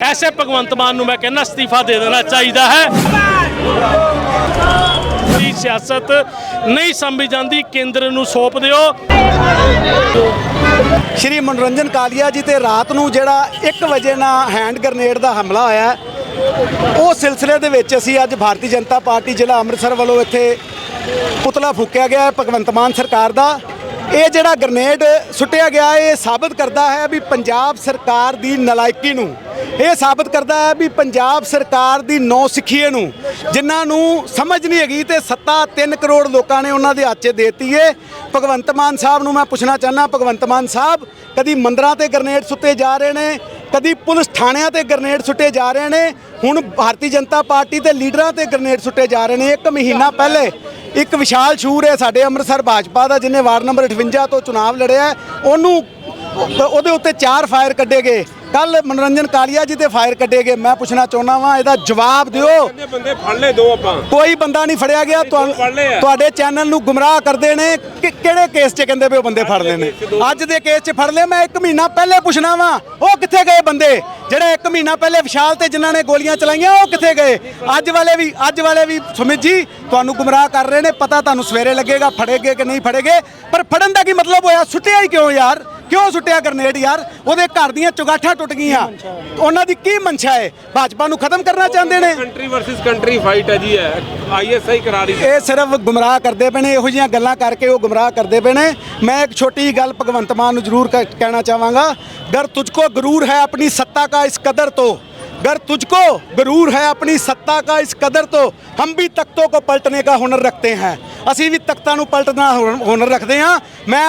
ਐਸੇ ਭਗਵੰਤ ਮਾਨ ਨੂੰ ਮੈਂ ਕਹਿੰਦਾ ਅਸਤੀਫਾ ਦੇ ਦੇਣਾ ਚਾਹੀਦਾ ਹੈ। ਦੀ ਸਿਆਸਤ ਨਹੀਂ ਸਮਝੀ ਜਾਂਦੀ, ਕੇਂਦਰ ਨੂੰ ਸੌਂਪ ਦਿਓ। ਸ਼੍ਰੀ ਮਨੋਰੰਜਨ ਕਾਲੀਆ ਜੀ, ਤੇ ਰਾਤ ਨੂੰ ਜਿਹੜਾ 1 ਵਜੇ ਨਾਲ ਹੈਂਡ ਗ੍ਰਨੇਡ ਦਾ ਹਮਲਾ ਹੋਇਆ ਉਹ ਸਿਲਸਿਲੇ ਦੇ ਵਿੱਚ ਅਸੀਂ ਅੱਜ ਭਾਰਤੀ ਜਨਤਾ ਪਾਰਟੀ ਜ਼ਿਲ੍ਹਾ ਅੰਮ੍ਰਿਤਸਰ ਵੱਲੋਂ ਇੱਥੇ ਪੁਤਲਾ ਫੂਕਿਆ ਗਿਆ ਭਗਵੰਤ ਮਾਨ ਸਰਕਾਰ ਦਾ। ਇਹ ਜਿਹੜਾ ਗ੍ਰਨੇਡ ਸੁੱਟਿਆ ਗਿਆ, ਇਹ ਸਾਬਤ ਕਰਦਾ ਹੈ ਵੀ ਪੰਜਾਬ ਸਰਕਾਰ ਦੀ ਨਲਾਇਕੀ ਨੂੰ। ਇਹ ਸਾਬਤ ਕਰਦਾ ਹੈ ਵੀ ਪੰਜਾਬ ਸਰਕਾਰ ਦੀ ਨੌ ਸਿੱਖੀਏ ਨੂੰ, ਜਿਨ੍ਹਾਂ ਨੂੰ ਸਮਝ ਨਹੀਂ ਹੈਗੀ ਤੇ ਸੱਤਾ 3 ਕਰੋੜ ਲੋਕਾਂ ਨੇ ਉਹਨਾਂ ਦੇ ਆਚੇ 'ਚ ਦੇਤੀ ਏ ਭਗਵੰਤ ਮਾਨ ਸਾਹਿਬ ਨੂੰ ਮੈਂ ਪੁੱਛਣਾ ਚਾਹਨਾ ਭਗਵੰਤ ਮਾਨ ਸਾਹਿਬ, ਕਦੀ ਮੰਦਰਾਂ ਤੇ ਗ੍ਰਨੇਡ ਸੁੱਤੇ ਜਾ ਰਹੇ ਨੇ, ਕਦੀ ਪੁਲਿਸ ਥਾਣਿਆਂ ਤੇ ਗ੍ਰਨੇਡ ਸੁੱਟੇ ਜਾ ਰਹੇ ਨੇ, ਹੁਣ ਭਾਰਤੀ ਜਨਤਾ ਪਾਰਟੀ ਦੇ ਲੀਡਰਾਂ ਤੇ ਗ੍ਰਨੇਡ ਸੁੱਟੇ ਜਾ ਰਹੇ ਨੇ, ਇੱਕ ਮਹੀਨਾ ਪਹਿਲੇ ਇੱਕ ਵਿਸ਼ਾਲ ਸ਼ੂਰ ਹੈ ਸਾਡੇ ਅੰਮ੍ਰਿਤਸਰ ਭਾਜਪਾ ਦਾ ਜਿਹਨੇ ਵਾਰਡ ਨੰਬਰ 58 ਤੋਂ ਚੁਣਾਵ ਲੜਿਆ ਉਹਨੂੰ ਉਹਦੇ ਉੱਤੇ ਚਾਰ ਫਾਇਰ ਕੱਢੇ ਗਏ। ਕੱਲ ਮਨੋਰੰਜਨ ਕਾਲੀਆ ਜੀ ਤੇ ਫਾਇਰ ਕੱਢੇ ਗਏ। ਮੈਂ ਪੁੱਛਣਾ ਚਾਹੁੰਦਾ ਵਾਂ ਇਹਦਾ ਜਵਾਬ ਦਿਓ। ਬੰਦੇ ਫੜ ਲਏ ਦੋ ਆਪਾਂ। ਕੋਈ ਬੰਦਾ ਨਹੀਂ ਫੜਿਆ ਗਿਆ। ਤੁਹਾਡੇ ਚੈਨਲ ਨੂੰ ਗੁੰਮਰਾਹ ਕਰਦੇ ਨੇ। ਕਿ ਕਿਹੜੇ ਕੇਸ 'ਚ ਕਹਿੰਦੇ ਪਏ ਉਹ ਬੰਦੇ ਫੜ ਲਏ ਨੇ? ਅੱਜ ਦੇ ਕੇਸ 'ਚ ਫੜ ਲਏ ਮੈਂ 1 ਮਹੀਨਾ ਪਹਿਲੇ ਪੁੱਛਣਾ ਵਾਂ ਉਹ ਕਿੱਥੇ ਗਏ ਬੰਦੇ? ਜਿਹੜੇ 1 ਮਹੀਨਾ ਪਹਿਲੇ ਵਿਸ਼ਾਲ ਤੇ ਜਿਨ੍ਹਾਂ ਨੇ ਗੋਲੀਆਂ ਚਲਾਈਆਂ, ਉਹ ਕਿੱਥੇ ਗਏ? ਅੱਜ ਵਾਲੇ ਵੀ ਅੱਜ ਵਾਲੇ ਵੀ ਸੁਮਿਤ ਜੀ, ਤੁਹਾਨੂੰ ਗੁੰਮਰਾਹ ਕਰ ਰਹੇ ਨੇ, ਪਤਾ ਤੁਹਾਨੂੰ ਸਵੇਰੇ ਲੱਗੇਗਾ, ਫੜੇਗੇ ਕਿ ਨਹੀਂ ਫੜੇਗੇ। ਪਰ ਫੜਨ ਦਾ ਕੀ ਮਤਲਬ ਹੋਇਆ? ਸੁੱਟਿਆ ਹੀ ਕਿਉਂ ਯਾਰ? ਕਿਉਂ ਸੁੱਟਿਆ ਗ੍ਰਨੇਡ ਯਾਰ ਉਹਦੇ ਘਰ ਦੀਆਂ ਚੁਗਾਠਾਂ ਟੁੱਟ ਗਈਆਂ ਉਹਨਾਂ ਦੀ ਕੀ ਮਨਸ਼ਾ ਹੈ ਭਾਜਪਾ ਨੂੰ ਖਤਮ ਕਰਨਾ ਚਾਹੁੰਦੇ ਨੇ ਕੰਟਰੀ ਵਰਸਸ ਕੰਟਰੀ ਫਾਈਟ ਹੈ ਜੀ ਹੈ ਆਈਐਸਆਈ ਕਰਾ ਰਹੀ ਹੈ ਇਹ ਸਿਰਫ ਗੁੰਮਰਾਹ ਕਰਦੇ ਪਏ ਨੇ ਇਹੋ ਜਿਹੀਆਂ ਗੱਲਾਂ ਕਰਕੇ ਉਹ ਗੁੰਮਰਾਹ ਕਰਦੇ ਪਏ ਨੇ ਮੈਂ ਇੱਕ ਛੋਟੀ ਜਿਹੀ ਗੱਲ ਭਗਵੰਤ ਮਾਨ ਨੂੰ ਜ਼ਰੂਰ ਕ- ਕਹਿਣਾ ਚਾਹਾਂਗਾ ਗਰ ਤੁਝਕੋ ਗਰੂਰ ਹੈ ਆਪਣੀ ਸੱਤਾ ਕਾ ਇਸ ਕਦਰ ਤੋਂ गर तुझको गरूर है अपनी सत्ता का इस कदर तो हम भी तख्तों को पलटने का हुनर रखते हैं ਅਸੀਂ ਵੀ ਤਖਤਾਂ ਨੂੰ ਪਲਟਣਾ ਹੁਨ- ਹੁਨਰ ਰੱਖਦੇ ਹਾਂ ਮੈਂ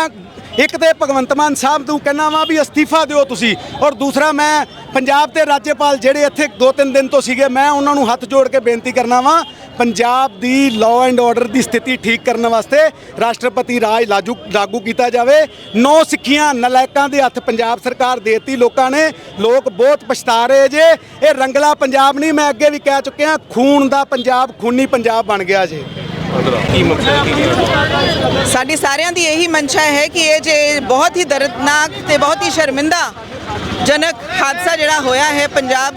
ਇੱਕ ਤੇ ਭਗਵੰਤ ਮਾਨ ਸਾਹਿਬ ਨੂੰ ਕਹਿਣਾ ਵਾਂ ਵੀ ਅਸਤੀਫਾ ਦਿਓ ਤੁਸੀਂ, ਔਰ ਦੂਸਰਾ ਮੈਂ ਪੰਜਾਬ ਦੇ ਰਾਜਪਾਲ ਜਿਹੜੇ ਇੱਥੇ ਦੋ ਤਿੰਨ ਦਿਨ ਤੋਂ ਸੀਗੇ, ਮੈਂ ਉਹਨਾਂ ਨੂੰ ਹੱਥ ਜੋੜ ਕੇ ਬੇਨਤੀ ਕਰਨਾ ਵਾਂ, ਪੰਜਾਬ ਦੀ ਲਾਅ ਐਂਡ ਆਰਡਰ ਦੀ ਸਥਿਤੀ ਠੀਕ ਕਰਨ ਵਾਸਤੇ ਰਾਸ਼ਟਰਪਤੀ ਰਾਜ ਲਾਜੂ ਲਾਗੂ ਕੀਤਾ ਜਾਵੇ। ਨੌ ਸਿੱਖੀਆਂ ਨਲਾਇਕਾਂ ਦੇ ਹੱਥ ਪੰਜਾਬ ਸਰਕਾਰ ਦੇਤੀ ਲੋਕਾਂ ਨੇ, ਲੋਕ ਬਹੁਤ ਪਛਤਾ ਰਹੇ ਜੇ। ਇਹ ਰੰਗਲਾ ਪੰਜਾਬ ਨਹੀਂ, ਮੈਂ ਅੱਗੇ ਵੀ ਕਹਿ ਚੁੱਕਿਆ, ਖੂਨ ਦਾ ਪੰਜਾਬ, ਖੂਨੀ ਪੰਜਾਬ ਬਣ ਗਿਆ ਜੇ। ਕੀ ਮਕਸਦ ਕੀ ਸਾਡੀ ਸਾਰਿਆਂ ਦੀ ਇਹੀ ਮਨਸ਼ਾ ਹੈ ਕਿ ਇਹ ਜੇ ਬਹੁਤ ਹੀ ਦਰਦਨਾਕ ਤੇ ਬਹੁਤ ਹੀ ਸ਼ਰਮਿੰਦਾ ਜਨਕ ਹਾਦਸਾ ਜਿਹੜਾ ਹੋਇਆ ਹੈ ਪੰਜਾਬ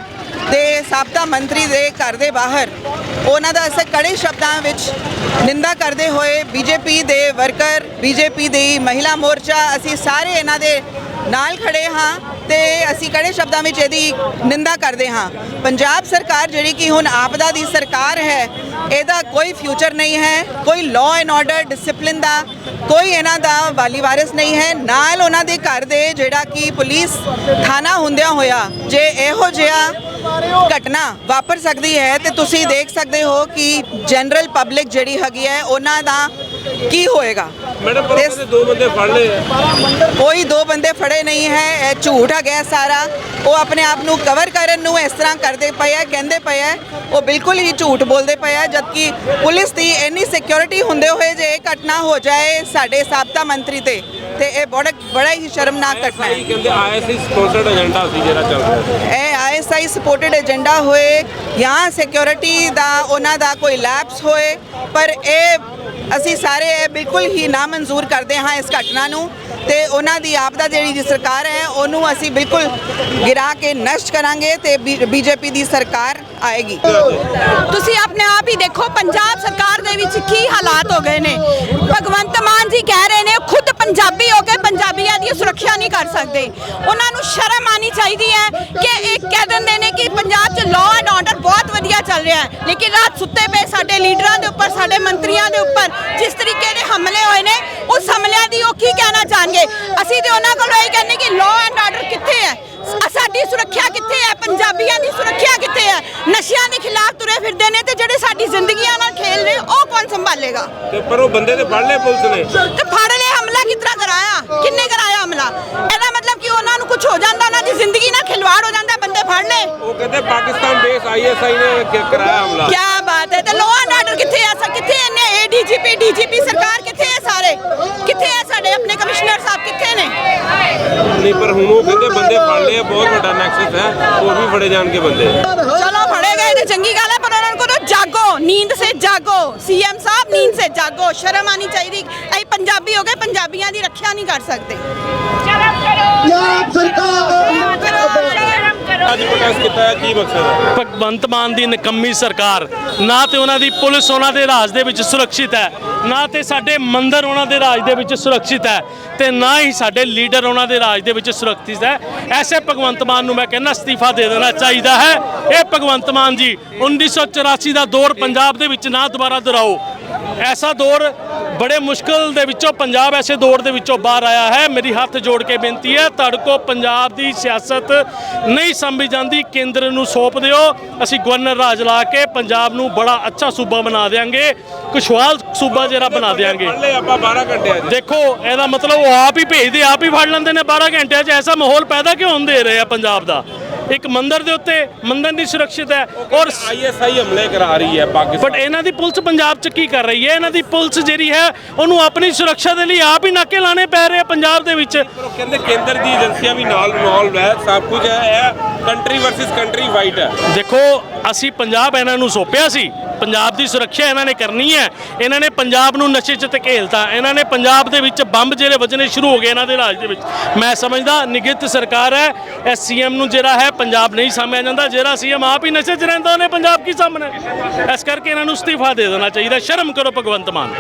ਦੇ ਸਾਬਕਾ ਮੰਤਰੀ ਦੇ ਘਰ ਦੇ ਬਾਹਰ ਉਹਨਾਂ ਦਾ ਅਸੀਂ ਕੜੇ ਸ਼ਬਦਾਂ ਵਿੱਚ ਨਿੰਦਾ ਕਰਦੇ ਹੋਏ ਬੀਜੇਪੀ ਦੇ ਵਰਕਰ, ਬੀਜੇਪੀ ਦੀ ਮਹਿਲਾ ਮੋਰਚਾ, ਅਸੀਂ ਸਾਰੇ ਇਹਨਾਂ ਦੇ ਨਾਲ ਖੜੇ ਹਾਂ ਤੇ ਅਸੀਂ ਕੜੇ ਸ਼ਬਦਾਂ ਵਿੱਚ ਇਹਦੀ ਨਿੰਦਾ ਕਰਦੇ ਹਾਂ। ਪੰਜਾਬ ਸਰਕਾਰ ਜਿਹੜੀ ਕਿ ਹੁਣ ਆਪਦਾ ਦੀ ਸਰਕਾਰ ਹੈ, ਇਹਦਾ ਕੋਈ ਫਿਊਚਰ ਨਹੀਂ ਹੈ, ਕੋਈ ਲਾਅ ਐਂਡ ਆਰਡਰ ਡਿਸਪਲਿਨ ਦਾ ਕੋਈ ਇਹਨਾਂ ਦਾ ਵਾਲੀ ਵਾਰਿਸ ਨਹੀਂ ਹੈ। ਨਾਲ ਉਹਨਾਂ ਦੇ ਘਰ ਦੇ ਜਿਹੜਾ ਕਿ ਪੁਲਿਸ ਥਾਣਾ ਹੁੰਦਿਆਂ ਹੋਇਆ, ਜੇ ਇਹੋ ਜਿਹਾ ਘਟਨਾ ਵਾਪਰ ਸਕਦੀ ਹੈ ਤੇ ਤੁਸੀਂ ਦੇਖ ਸਕਦੇ ਹੋ ਕਿ ਜਨਰਲ ਪਬਲਿਕ ਜਿਹੜੀ ਹੈਗੀ ਹੈ ਉਹਨਾਂ ਦਾ ਕੀ ਹੋਏਗਾ? ਮੈਡਮ ਪਰ ਤੇ ਉਹਦੇ ਦੋ ਬੰਦੇ ਫੜ ਲਏ ਆ। ਕੋਈ ਦੋ ਬੰਦੇ ਫੜੇ ਨਹੀਂ ਹੈ ਇਹ ਝੂਠ ਹੈਗਾ ਹੈ ਸਾਰਾ। ਉਹ ਆਪਣੇ ਆਪ ਨੂੰ ਕਵਰ ਕਰਨ ਨੂੰ ਇਸ ਤਰ੍ਹਾਂ ਕਰਦੇ ਪਏ ਹੈ ਕਹਿੰਦੇ ਪਏ ਹੈ। ਉਹ ਬਿਲਕੁਲ ਹੀ ਝੂਠ ਬੋਲਦੇ ਪਏ ਹੈ ਜਦਕਿ ਪੁਲਿਸ ਦੀ ਇੰਨੀ ਸਿਕਿਉਰਿਟੀ ਹੁੰਦੇ ਹੋਏ ਜੇ ਇਹ ਘਟਨਾ ਹੋ ਜਾਏ ਸਾਡੇ ਸਾਬਕਾ ਮੰਤਰੀ ਤੇ ਤੇ ਇਹ ਬੜਾ ਬੜਾ ਹੀ ਸ਼ਰਮਨਾਕ ਘਟਨਾ ਹੈ। ਕਹਿੰਦੇ ਆਈਐਸਆਈ ਸਪਾਂਸਰਡ ਏਜੰਡਾ ਸੀ ਜਿਹੜਾ ਚੱਲ ਰਿਹਾ ਇਹ ਆਈਐਸਆਈ ਸਪੋਰਟਡ ਏਜੰਡਾ ਹੋਏ ਜਾਂ ਸਿਕਿਉਰਿਟੀ ਦਾ, ਉਹਨਾਂ ਦਾ ਕੋਈ ਲੈਪਸ ਹੋਏ, ਪਰ ਇਹ ਅਸੀਂ ਸਾਰੇ ਇਹ ਬਿਲਕੁਲ ਹੀ ਨਾ ਮਨਜ਼ੂਰ ਕਰਦੇ ਹਾਂ ਇਸ ਘਟਨਾ ਨੂੰ ਤੇ ਉਹਨਾਂ ਦੀ ਆਪਦਾ ਜਿਹੜੀ ਸਰਕਾਰ ਹੈ, ਉਹਨੂੰ ਅਸੀਂ ਬਿਲਕੁਲ ਗਿਰਾ ਕੇ ਨਸ਼ਟ ਕਰਾਂਗੇ ਤੇ ਬੀਜੇਪੀ ਦੀ ਸਰਕਾਰ ਆਏਗੀ। ਤੁਸੀਂ ਆਪਣੇ ਆਪ ਹੀ ਦੇਖੋ, ਪੰਜਾਬ ਸਰਕਾਰ ਦੇ ਵਿੱਚ ਕੀ ਹਾਲਾਤ ਹੋ ਗਏ ਨੇ। ਭਗਵੰਤ ਮਾਨ ਜੀ ਕਹਿ ਰਹੇ ਨੇ ਖੁਦ ਪੰਜਾਬੀ ਹੋ ਕੇ ਪੰਜਾਬੀਆਂ ਦੀ ਸੁਰੱਖਿਆ ਨਹੀਂ ਕਰ ਸਕਦੇ। ਉਹਨਾਂ ਨੂੰ ਸ਼ਰਮ ਆਣੀ ਚਾਹੀਦੀ ਹੈ ਕਿ ਕਹਿ ਦਿੰਦੇ ਨੇ ਕਿ ਪੰਜਾਬ 'ਚ ਲਾਅ ਐਂਡ ਆਰਡਰ ਬਹੁਤ ਵਧੀਆ ਚੱਲ ਰਿਹਾ ਹੈ। ਲੇਕਿਨ ਰਾਤ ਸੁੱਤੇ ਪਏ ਸਾਡੇ ਲੀਡਰਾਂ ਦੇ ਉੱਪਰ ਸਾਡੇ ਮੰਤਰੀਆਂ ਦੇ ਉੱਪਰ ਜਿਸ ਤਰੀਕੇ ਦੇ ਹਮਲੇ ਹੋਏ ਨੇ ਉਸ ਹਮਲਿਆਂ ਦੀ ਉਹ ਕੀ ਕਹਿਣਾ ਚਾਹਣਗੇ? ਅਸੀਂ ਤੇ ਉਹਨਾਂ ਕੋਲੋਂ ਇਹ ਕਹਿੰਦੇ ਕਿ ਲਾਅ ਐਂਡ ਆਰਡਰ ਕਿੱਥੇ ਹੈ? ਸਾਡੀ ਸੁਰੱਖਿਆ ਕਿੱਥੇ ਹੈ? ਪੰਜਾਬੀਆਂ ਦੀ ਸੁਰੱਖਿਆ ਕਿੱਥੇ ਹੈ? ਨਸ਼ਿਆਂ ਦੇ ਖਿਲਾਫ ਤੁਰੇ ਫਿਰਦੇ ਨੇ ਤੇ ਜਿਹੜੇ ਸਾਡੀ ਜ਼ਿੰਦਗੀਆਂ ਨਾਲ ਖੇਲ ਰਹੇ ਉਹ ਕੌਣ ਸੰਭਾਲੇਗਾ? ਤੇ ਪਰ ਉਹ ਬੰਦੇ ਤੇ ਫੜ ਲਏ ਪੁਲਿਸ ਨੇ। ਤੇ ਫੜ ਲਿਆ ਹਮਲਾ ਤਰ੍ਹਾਂ ਕਰਾਇਆ? ਕਿੰਨੇ ਕਰਾਇਆ ਹਮਲਾ? ਇਹਦਾ ਮਤਲਬ ਕਿ ਉਹਨਾਂ ਨੂੰ ਕੁਝ ਹੋ ਜਾਂਦਾ ਉਹਨਾਂ ਦੀ ਜ਼ਿੰਦਗੀ ਨਾਲ ਖਿਲਵਾੜ ਹੋ ਜਾਂਦਾ ਫੜ ਲੈ ਉਹ ਕਹਿੰਦੇ ਪਾਕਿਸਤਾਨ ਬੇਸ ਆਈਐਸਆਈ ਨੇ ਕੀ ਕਰਾਇਆ ਹਮਲਾ ਕੀ ਬਾਤ ਹੈ ਤੇ ਲੋਅ ਐਂਡ ਆਰਡਰ ਕਿੱਥੇ ਹੈ ਸਰ ਕਿੱਥੇ ਨੇ ਏਡੀਜੀਪੀ ਡੀਜੀਪੀ ਸਰਕਾਰ ਕਿੱਥੇ ਹੈ ਸਾਰੇ ਕਿੱਥੇ ਹੈ ਸਾਡੇ ਆਪਣੇ ਕਮਿਸ਼ਨਰ ਸਾਹਿਬ ਕਿੱਥੇ ਨੇ ਨਹੀਂ ਪਰ ਹੁਣ ਉਹ ਕਹਿੰਦੇ ਬੰਦੇ ਫੜ ਲਏ ਆ, ਬਹੁਤ ਵੱਡਾ ਨੈਕਸਸ ਹੈ ਹੋਰ ਵੀ ਫੜੇ ਜਾਣਗੇ ਬੰਦੇ चलो फड़े गए तो चंगी गल है पर उनको तो जागो नींद से जागो सीएम साहब नींद से जागो शर्म आनी चाहिए ਅਸੀਂ ਪੰਜਾਬੀ ਹੋ ਗਏ ਪੰਜਾਬੀਆਂ ਦੀ ਰੱਖਿਆ ਨਹੀਂ ਕਰ ਸਕਦੇ ਪੰਜਾਬ ਸਰਕਾਰ ਅੱਜ ਪ੍ਰੋਟੈਸਟ ਕੀਤਾ ਹੈ? ਕੀ ਮਕਸਦ ਹੈ? ਭਗਵੰਤ ਮਾਨ ਦੀ ਨਿਕੰਮੀ ਸਰਕਾਰ ਨਾ ਤੇ ਉਹਨਾਂ ਦੀ ਪੁਲਿਸ ਉਹਨਾਂ ਦੇ ਰਾਜ ਦੇ ਵਿੱਚ ਸੁਰੱਖਿਅਤ ਹੈ, ਨਾ ਤੇ ਸਾਡੇ ਮੰਦਰ ਉਹਨਾਂ ਦੇ ਰਾਜ ਦੇ ਵਿੱਚ ਸੁਰੱਖਿਅਤ ਹੈ ਤੇ ਨਾ ਹੀ ਸਾਡੇ ਲੀਡਰ ਉਹਨਾਂ ਦੇ ਰਾਜ ਦੇ ਵਿੱਚ ਸੁਰੱਖਿਅਤ ਹੈ। ਐਸੇ ਭਗਵੰਤ ਮਾਨ ਨੂੰ ਮੈਂ ਕਹਿੰਦਾ ਅਸਤੀਫਾ ਦੇ ਦੇਣਾ ਚਾਹੀਦਾ ਹੈ। ਇਹ ਭਗਵੰਤ ਮਾਨ ਜੀ 1984 ਦਾ ਦੌਰ ਪੰਜਾਬ ਦੇ ਵਿੱਚ ਨਾ ਦੁਬਾਰਾ ਦੁਹਰਾਓ। ਐਸਾ ਦੌਰ ਬੜੇ ਮੁਸ਼ਕਲ ਦੇ ਵਿੱਚੋਂ ਪੰਜਾਬ ਐਸੇ ਦੌਰ ਦੇ ਵਿੱਚੋਂ ਬਾਹਰ ਆਇਆ ਹੈ। ਮੇਰੀ ਹੱਥ ਜੋੜ ਕੇ ਬੇਨਤੀ ਹੈ ਤੁਹਾਡੇ ਕੋ ਪੰਜਾਬ ਦੀ ਸਿਆਸਤ ਨਹੀਂ ਸਮਝੀ ਜਾਂਦੀ। ਕੇਂਦਰ ਨੂੰ ਸੌਂਪ ਦਿਓ। ਅਸੀਂ ਗਵਰਨਰ ਰਾਜ ਲਾ ਕੇ ਪੰਜਾਬ ਨੂੰ ਬੜਾ ਅੱਛਾ ਸੂਬਾ ਬਣਾ ਦੇਾਂਗੇ ਖੁਸ਼ਹਾਲ ਸੂਬਾ ਜਿਹੜਾ ਬਣਾ ਦੇਾਂਗੇ ਆਪਾਂ 12 ਘੰਟੇ ਦੇਖੋ ਇਹਦਾ ਮਤਲਬ ਉਹ ਆਪ ਹੀ ਭੇਜਦੇ ਆਪ ਹੀ ਫੜ ਲੈਂਦੇ ਨੇ 12 ਘੰਟਿਆਂ 'ਚ। ਐਸਾ ਮਾਹੌਲ ਪੈਦਾ ਕਿਉਂ ਹੁੰਦੇ ਰਹੇ ਆ ਪੰਜਾਬ ਦਾ? ਇੱਕ ਮੰਦਰ ਦੇ ਉੱਤੇ ਮੰਦਰ ਨਹੀਂ ਸੁਰੱਖਿਅਤ ਹੈ ਔਰ ਆਈਐਸਆਈ ਹਮਲੇ ਕਰਾ ਰਹੀ ਹੈ ਬਟ ਪਾਕਿਸਤਾਨ ਇਹਨਾਂ ਦੀ ਪੁਲਿਸ ਪੰਜਾਬ 'ਚ ਕੀ ਕਰ ਰਹੀ ਹੈ? ਇਹਨਾਂ ਦੀ ਪੁਲਿਸ ਜਿਹੜੀ ਹੈ ਉਹਨੂੰ ਆਪਣੀ ਸੁਰੱਖਿਆ ਦੇ ਲਈ ਆਪ ਹੀ ਨਾਕੇ ਲਾਣੇ ਪੈ ਰਹੇ ਆ ਪੰਜਾਬ ਦੇ ਵਿੱਚ। ਕਹਿੰਦੇ ਕੇਂਦਰ ਦੀ ਏਜੰਸੀਆਂ ਵੀ ਨਾਲ ਇਨਵੋਲਵ ਹੈ ਸਭ ਕੁਝ ਹੈ ਇਹ ਕੰਟਰੀ ਵਰਸਸ ਕੰਟਰੀ ਵਾਈਟ ਹੈ। ਦੇਖੋ, ਅਸੀਂ ਪੰਜਾਬ ਇਹਨਾਂ ਨੂੰ ਸੌਂਪਿਆ ਸੀ। ਪੰਜਾਬ ਦੀ ਸੁਰੱਖਿਆ ਇਹਨਾਂ ਨੇ ਕਰਨੀ ਹੈ। ਇਹਨਾਂ ਨੇ ਪੰਜਾਬ ਨੂੰ ਨਸ਼ੇ 'ਚ ਧਕੇਲਤਾ। ਇਹਨਾਂ ਨੇ ਪੰਜਾਬ ਦੇ ਵਿੱਚ ਬੰਬ ਜਿਹੜੇ ਵੱਜਣੇ ਸ਼ੁਰੂ ਹੋ ਗਏ ਇਹਨਾਂ ਦੇ ਰਾਜ ਦੇ ਵਿੱਚ। ਮੈਂ ਸਮਝਦਾ ਨਿਗਿਤ ਸਰਕਾਰ ਹੈ। ਇਹ ਸੀਐਮ ਨੂੰ ਜਿਹੜਾ ਹੈ ਪੰਜਾਬ ਨਹੀਂ ਸਾਂਭਿਆ ਜਾਂਦਾ। ਜਿਹੜਾ ਸੀਐਮ ਆਪ ਹੀ ਨਸ਼ੇ 'ਚ ਰਹਿੰਦਾ, ਉਹਨੇ ਪੰਜਾਬ ਕੀ ਸਾਹਮਣੇ ਇਸ ਕਰਕੇ ਇਹਨਾਂ ਨੂੰ ਅਸਤੀਫਾ ਦੇ ਦੇਣਾ ਚਾਹੀਦਾ। ਸ਼ਰਮ ਕਰੋ ਭਗਵੰਤ ਮਾਨ।